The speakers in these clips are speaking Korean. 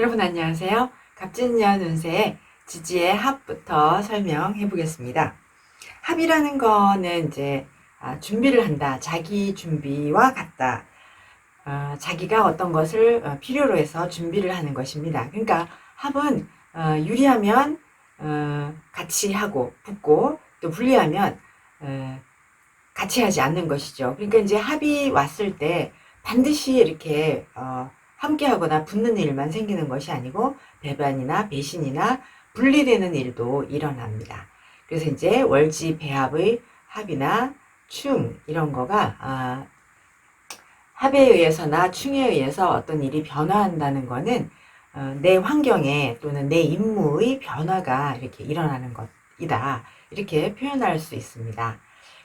여러분 안녕하세요. 갑진년 운세의 지지의 합부터 설명해 보겠습니다. 합이라는 거는 이제 아, 준비를 한다. 자기 준비와 같다. 어, 자기가 어떤 것을 어, 필요로 해서 준비를 하는 것입니다. 그러니까 합은 어, 유리하면 어, 같이 하고 붙고 또 불리하면 어, 같이 하지 않는 것이죠. 그러니까 이제 합이 왔을 때 반드시 이렇게 어, 함께하거나 붙는 일만 생기는 것이 아니고 배반이나 배신이나 분리되는 일도 일어납니다. 그래서 이제 월지 배합의 합이나 충 이런 거가 아, 합에 의해서나 충에 의해서 어떤 일이 변화한다는 거는 어, 내 환경에 또는 내 임무의 변화가 이렇게 일어나는 것이다. 이렇게 표현할 수 있습니다.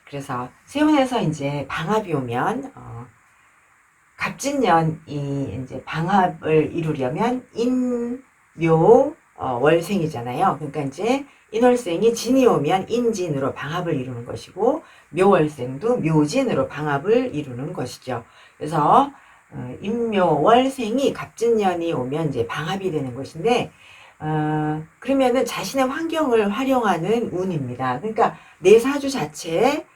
그래서 세운에서 이제 방합이 오면 어, 갑진년이 이제 방합을 이루려면 인 묘 어, 월생이잖아요. 그러니까 이제 인월생이 진이 오면 인진으로 방합을 이루는 것이고 묘월생도 묘진으로 방합을 이루는 것이죠. 그래서 어, 인묘월생이 갑진년이 오면 이제 방합이 되는 것인데 어, 그러면은 자신의 환경을 활용하는 운입니다. 그러니까 내 사주 자체에 아,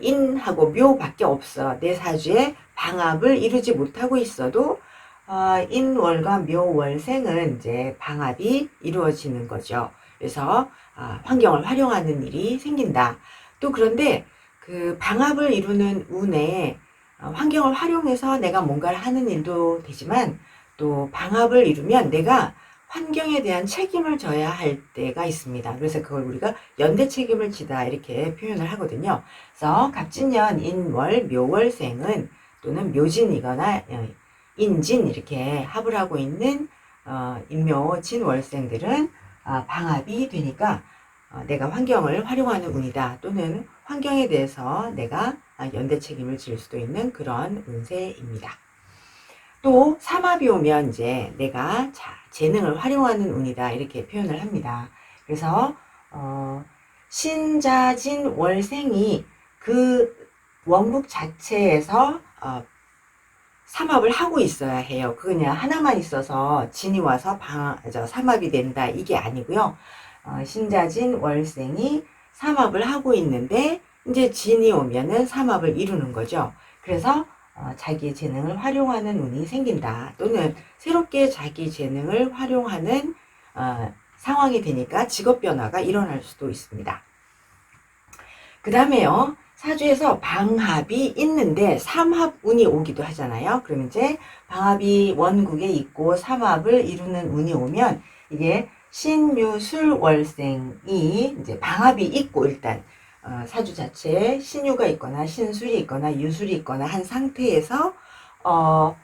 인하고 묘밖에 없어. 내 사주에 방합을 이루지 못하고 있어도 어, 인월과 묘월생은 이제 방합이 이루어지는 거죠. 그래서 아, 환경을 활용하는 일이 생긴다. 또 그런데 그 방합을 이루는 운에 어, 환경을 활용해서 내가 뭔가를 하는 일도 되지만 또 방합을 이루면 내가 환경에 대한 책임을 져야 할 때가 있습니다. 그래서 그걸 우리가 연대 책임을 지다 이렇게 표현을 하거든요. 그래서 갑진년 인월 묘월생은 또는 묘진이거나 어, 인진 이렇게 합을 하고 있는 어, 인묘 진월생들은 어, 방합이 되니까 어, 내가 환경을 활용하는 운이다 또는 환경에 대해서 내가 아, 연대 책임을 질 수도 있는 그런 운세입니다. 또 삼합이 오면 이제 내가 자, 재능을 활용하는 운이다 이렇게 표현을 합니다. 그래서 어, 신자진 월생이 그 원국 자체에서 어, 삼합을 하고 있어야 해요. 그 그냥 하나만 있어서 진이 와서 방, 저, 삼합이 된다 이게 아니고요. 어, 신자진 월생이 삼합을 하고 있는데 이제 진이 오면은 삼합을 이루는 거죠. 그래서 어, 자기 재능을 활용하는 운이 생긴다. 또는 새롭게 자기 재능을 활용하는 어, 상황이 되니까 직업 변화가 일어날 수도 있습니다. 그 다음에요. 사주에서 방합이 있는데 삼합 운이 오기도 하잖아요. 그러면 이제 방합이 원국에 있고 삼합을 이루는 운이 오면 이게 신유술월생이 이제 방합이 있고 일단 어, 사주 자체에 신유가 있거나 신술이 있거나 유술이 있거나 한 상태에서 어,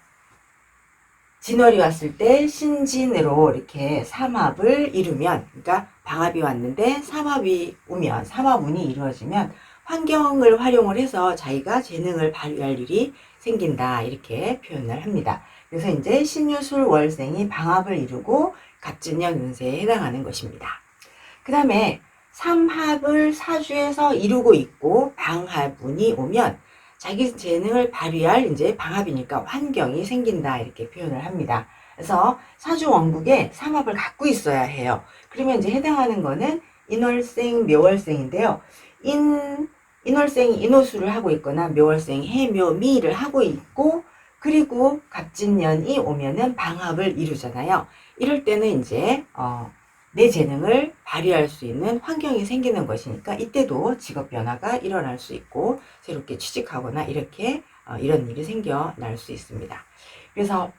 진월이 왔을 때 신진으로 이렇게 삼합을 이루면 그러니까 방합이 왔는데 삼합이 오면 삼합운이 이루어지면 환경을 활용을 해서 자기가 재능을 발휘할 일이 생긴다 이렇게 표현을 합니다. 그래서 이제 신유술 월생이 방합을 이루고 갑진년 운세에 해당하는 것입니다. 그 다음에 삼합을 사주에서 이루고 있고 방합운이 오면 자기 재능을 발휘할 이제 방합이니까 환경이 생긴다 이렇게 표현을 합니다. 그래서 사주 원국에 삼합을 갖고 있어야 해요. 그러면 이제 해당하는 거는 인월생, 묘월생인데요. 인 인월생이 인호수를 하고 있거나 묘월생이 해묘미를 하고 있고 그리고 갑진년이 오면은 방합을 이루잖아요. 이럴 때는 이제 어, 내 재능을 발휘할 수 있는 환경이 생기는 것이니까 이때도 직업 변화가 일어날 수 있고 새롭게 취직하거나 이렇게 어, 이런 일이 생겨날 수 있습니다. 그래서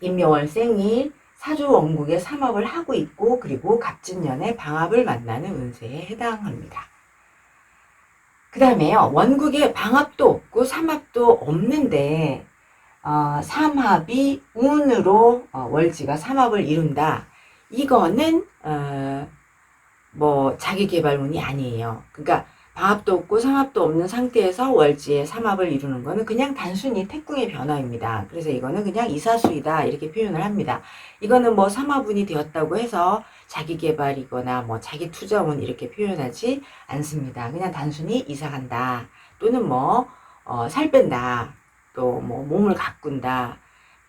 임묘월생이 사주 원국에 삼합을 하고 있고 그리고 갑진년에 방합을 만나는 운세에 해당합니다. 그 다음에요 원국에 방합도 없고 삼합도 없는데 어, 삼합이 운으로 어, 월지가 삼합을 이룬다. 이거는 어, 뭐 자기 개발운이 아니에요. 그러니까 방합도 없고 삼합도 없는 상태에서 월지의 삼합을 이루는 거는 그냥 단순히 태궁의 변화입니다. 그래서 이거는 그냥 이사수이다 이렇게 표현을 합니다. 이거는 뭐 삼합운이 되었다고 해서 자기 개발이거나 뭐 자기 투자운 이렇게 표현하지 않습니다. 그냥 단순히 이사간다 또는 뭐살 어, 뺀다 또 뭐 몸을 가꾼다.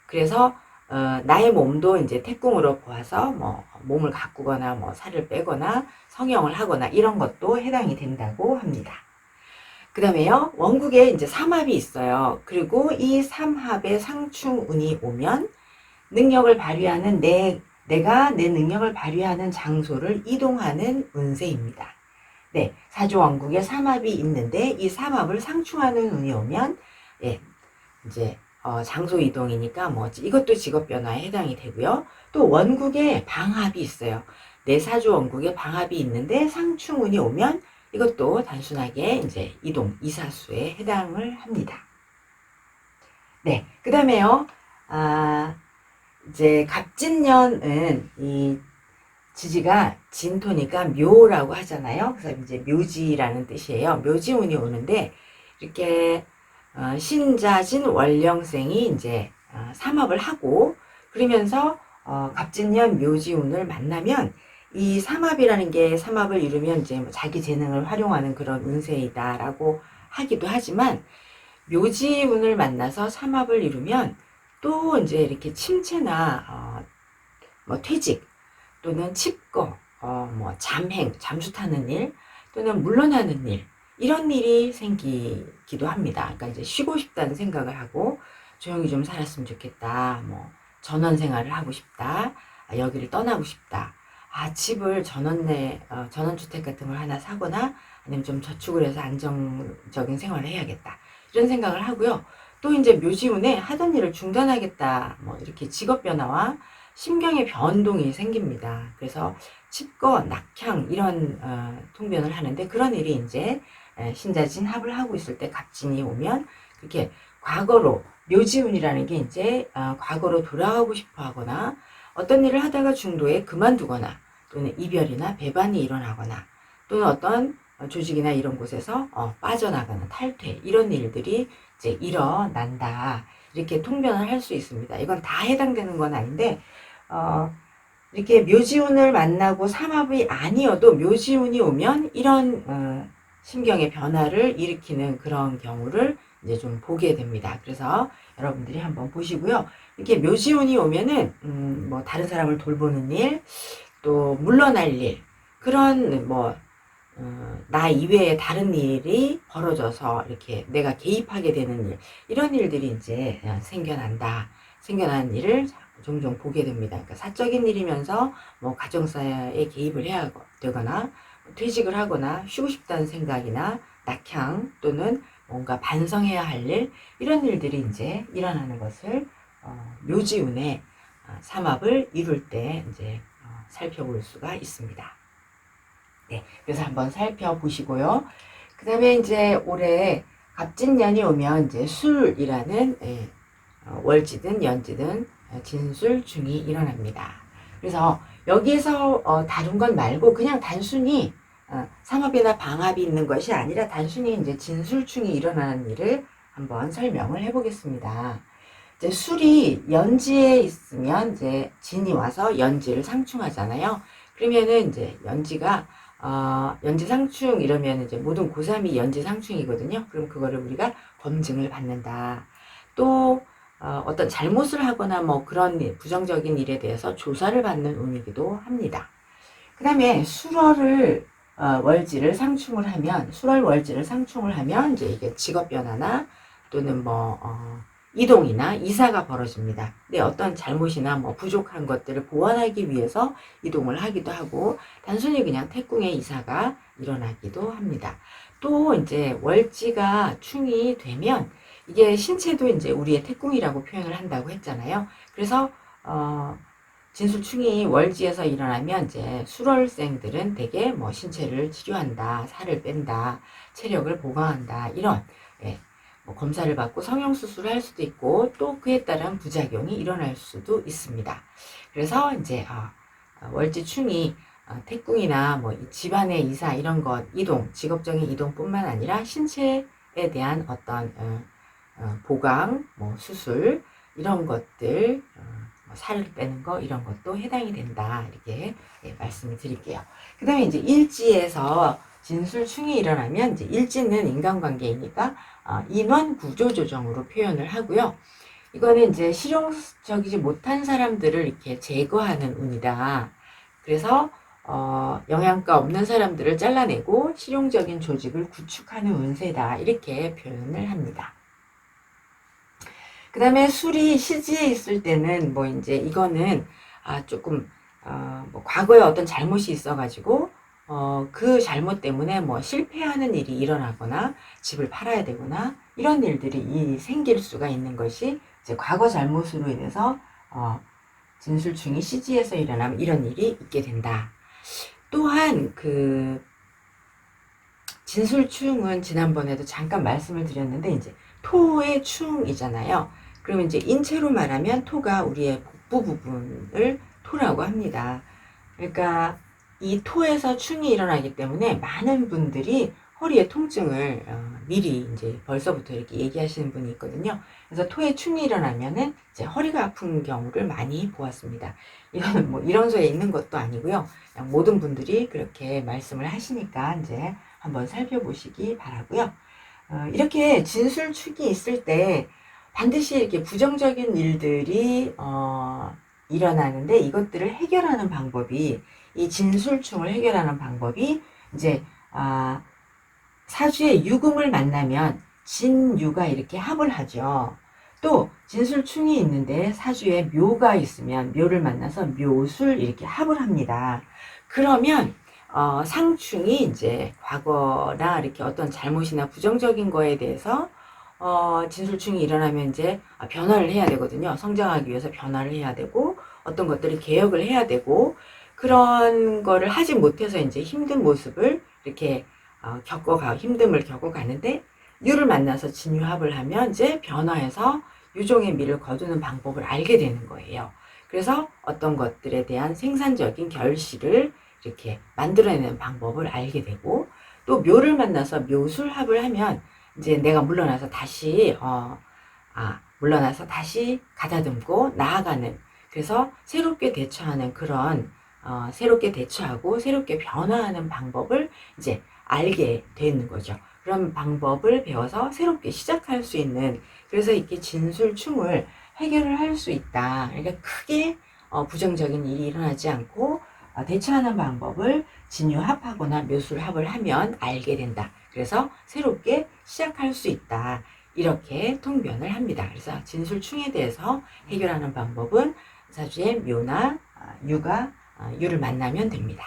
그래서 어, 나의 몸도 이제 태궁으로 보아서 뭐 몸을 가꾸거나 뭐 살을 빼거나 성형을 하거나 이런 것도 해당이 된다고 합니다. 그 다음에요, 원국에 이제 삼합이 있어요. 그리고 이 삼합에 상충운이 오면 능력을 발휘하는 내, 내가 내 능력을 발휘하는 장소를 이동하는 운세입니다. 네, 사주 원국에 삼합이 있는데 이 삼합을 상충하는 운이 오면, 예, 이제, 어, 장소 이동이니까 뭐, 이것도 직업 변화에 해당이 되고요. 또 원국에 방합이 있어요. 내 사주 원국에 방합이 있는데 상충운이 오면 이것도 단순하게 이제 이동, 이사수에 해당을 합니다. 네, 그 다음에요, 아, 이제 갑진년은 이 지지가 진토니까 묘라고 하잖아요. 그래서 이제 묘지라는 뜻이에요. 묘지운이 오는데 이렇게 어, 신자진 월령생이 이제 어, 삼합을 하고 그러면서 어, 갑진년 묘지운을 만나면 이 삼합이라는 게 삼합을 이루면 이제 뭐 자기 재능을 활용하는 그런 운세이다라고 하기도 하지만 묘지운을 만나서 삼합을 이루면 또 이제 이렇게 침체나 어, 뭐 퇴직 또는 칩거, 어, 뭐 잠행, 잠수 타는 일 또는 물러나는 일 이런 일이 생기기도 합니다. 그러니까 이제 쉬고 싶다는 생각을 하고 조용히 좀 살았으면 좋겠다. 뭐 전원 생활을 하고 싶다. 아, 여기를 떠나고 싶다. 아, 집을 전원 내, 어, 전원주택 같은 걸 하나 사거나 아니면 좀 저축을 해서 안정적인 생활을 해야겠다. 이런 생각을 하고요. 또 이제 묘지운에 하던 일을 중단하겠다. 뭐 이렇게 직업 변화와 심경의 변동이 생깁니다. 그래서 칩거, 낙향 이런 어, 통변을 하는데 그런 일이 이제 에, 신자진 합을 하고 있을 때 갑진이 오면 그렇게 과거로 묘지운이라는 게 이제 어, 과거로 돌아가고 싶어 하거나 어떤 일을 하다가 중도에 그만두거나 또는 이별이나 배반이 일어나거나 또는 어떤 조직이나 이런 곳에서 어, 빠져나가는 탈퇴 이런 일들이 이제 일어난다 이렇게 통변을 할 수 있습니다. 이건 다 해당되는 건 아닌데 어, 이렇게 묘지운을 만나고 삼합이 아니어도 묘지운이 오면 이런 어, 심경의 변화를 일으키는 그런 경우를 이제 좀 보게 됩니다. 그래서 여러분들이 한번 보시고요. 이렇게 묘지운이 오면은 음, 뭐 다른 사람을 돌보는 일, 또 물러날 일 그런 뭐 어, 나 이외에 다른 일이 벌어져서 이렇게 내가 개입하게 되는 일 이런 일들이 이제 어, 생겨난다. 생겨난 일을 종종 보게 됩니다. 그러니까 사적인 일이면서 뭐 가정사에 개입을 해야 되거나 퇴직을 하거나 쉬고 싶다는 생각이나 낙향 또는 뭔가 반성해야 할 일 이런 일들이 이제 일어나는 것을 어, 묘지운의 어, 삼합을 이룰 때 이제 어, 살펴볼 수가 있습니다. 네, 그래서 한번 살펴보시고요. 그 다음에 이제 올해 갑진년이 오면 이제 술이라는 예, 어, 월지든 연지든 진술 중이 일어납니다. 그래서 여기에서 어, 다룬 건 말고 그냥 단순히 어, 삼합이나 방합이 있는 것이 아니라 단순히 이제 진술충이 일어나는 일을 한번 설명을 해보겠습니다. 이제 술이 연지에 있으면 이제 진이 와서 연지를 상충하잖아요. 그러면은 이제 연지가 어, 연지 상충 이러면 이제 모든 고3이 연지 상충이거든요. 그럼 그거를 우리가 검증을 받는다. 또 어, 어떤 잘못을 하거나 뭐 그런 부정적인 일에 대해서 조사를 받는 운이기도 합니다. 그 다음에 수러를 어, 월지를 상충을 하면 수월 월지를 상충을 하면 이제 이게 직업 변화나 또는 뭐 어, 이동이나 이사가 벌어집니다. 근데 어떤 잘못이나 뭐 부족한 것들을 보완하기 위해서 이동을 하기도 하고 단순히 그냥 태궁의 이사가 일어나기도 합니다. 또 이제 월지가 충이 되면 이게 신체도 이제 우리의 태궁이라고 표현을 한다고 했잖아요. 그래서 어 진술충이 월지에서 일어나면 이제 수월생들은 대개 뭐 신체를 치료한다, 살을 뺀다, 체력을 보강한다 이런 예, 뭐 검사를 받고 성형 수술을 할 수도 있고 또 그에 따른 부작용이 일어날 수도 있습니다. 그래서 이제 어, 월지충이 어, 태궁이나 뭐 집안의 이사 이런 것 이동 직업적인 이동뿐만 아니라 신체에 대한 어떤 어, 어, 보강, 뭐 수술 이런 것들 어, 뭐 살을 빼는 거 이런 것도 해당이 된다 이렇게 예, 말씀을 드릴게요. 그 다음에 이제 일지에서 진술충이 일어나면 이제 일지는 인간관계이니까 어, 인원 구조 조정으로 표현을 하고요. 이거는 이제 실용적이지 못한 사람들을 이렇게 제거하는 운이다. 그래서 어, 영양가 없는 사람들을 잘라내고 실용적인 조직을 구축하는 운세다. 이렇게 표현을 합니다. 그 다음에 술이 시지에 있을 때는 뭐 이제 이거는 아, 조금 어, 뭐 과거에 어떤 잘못이 있어가지고 어, 그 잘못 때문에 뭐 실패하는 일이 일어나거나 집을 팔아야 되거나 이런 일들이 이 생길 수가 있는 것이 이제 과거 잘못으로 인해서 어, 진술충이 CG에서 일어나면 이런 일이 있게 된다. 또한 그 진술충은 지난번에도 잠깐 말씀을 드렸는데 이제 토의 충이잖아요. 그러면 이제 인체로 말하면 토가 우리의 복부 부분을 토라고 합니다. 그러니까 이 토에서 충이 일어나기 때문에 많은 분들이 허리에 통증을 어, 미리 이제 벌써부터 이렇게 얘기하시는 분이 있거든요. 그래서 토에 충이 일어나면은 이제 허리가 아픈 경우를 많이 보았습니다. 이거는 뭐 이론서에 있는 것도 아니고요. 모든 분들이 그렇게 말씀을 하시니까 이제 한번 살펴보시기 바라고요. 어, 이렇게 진술축이 있을 때 반드시 이렇게 부정적인 일들이 어, 일어나는데 이것들을 해결하는 방법이 이 진술충을 해결하는 방법이 이제 아, 사주의 유금을 만나면 진유가 이렇게 합을 하죠. 또 진술충이 있는데 사주에 묘가 있으면 묘를 만나서 묘술 이렇게 합을 합니다. 그러면 어, 상충이 이제 과거나 이렇게 어떤 잘못이나 부정적인 거에 대해서 어, 진술충이 일어나면 이제 아, 변화를 해야 되거든요. 성장하기 위해서 변화를 해야 되고 어떤 것들을 개혁을 해야 되고 그런 거를 하지 못해서 이제 힘든 모습을 이렇게 어, 겪어가 힘듦을 겪어가는데 유를 만나서 진유합을 하면 이제 변화해서 유종의 미를 거두는 방법을 알게 되는 거예요. 그래서 어떤 것들에 대한 생산적인 결실을 이렇게 만들어내는 방법을 알게 되고 또 묘를 만나서 묘술합을 하면 이제 내가 물러나서 다시 어, 아, 물러나서 다시 가다듬고 나아가는 그래서 새롭게 대처하는 그런 어, 새롭게 대처하고 새롭게 변화하는 방법을 이제 알게 되는 거죠. 그런 방법을 배워서 새롭게 시작할 수 있는 그래서 이렇게 진술충을 해결을 할 수 있다. 그러니까 크게 어, 부정적인 일이 일어나지 않고 어, 대처하는 방법을 진유합하거나 묘술합을 하면 알게 된다. 그래서 새롭게 시작할 수 있다. 이렇게 통변을 합니다. 그래서 진술충에 대해서 해결하는 방법은 사주의 묘나 아, 유가 아, 유를 만나면 됩니다.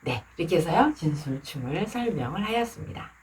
네, 이렇게 해서요 진술충을 설명을 하였습니다.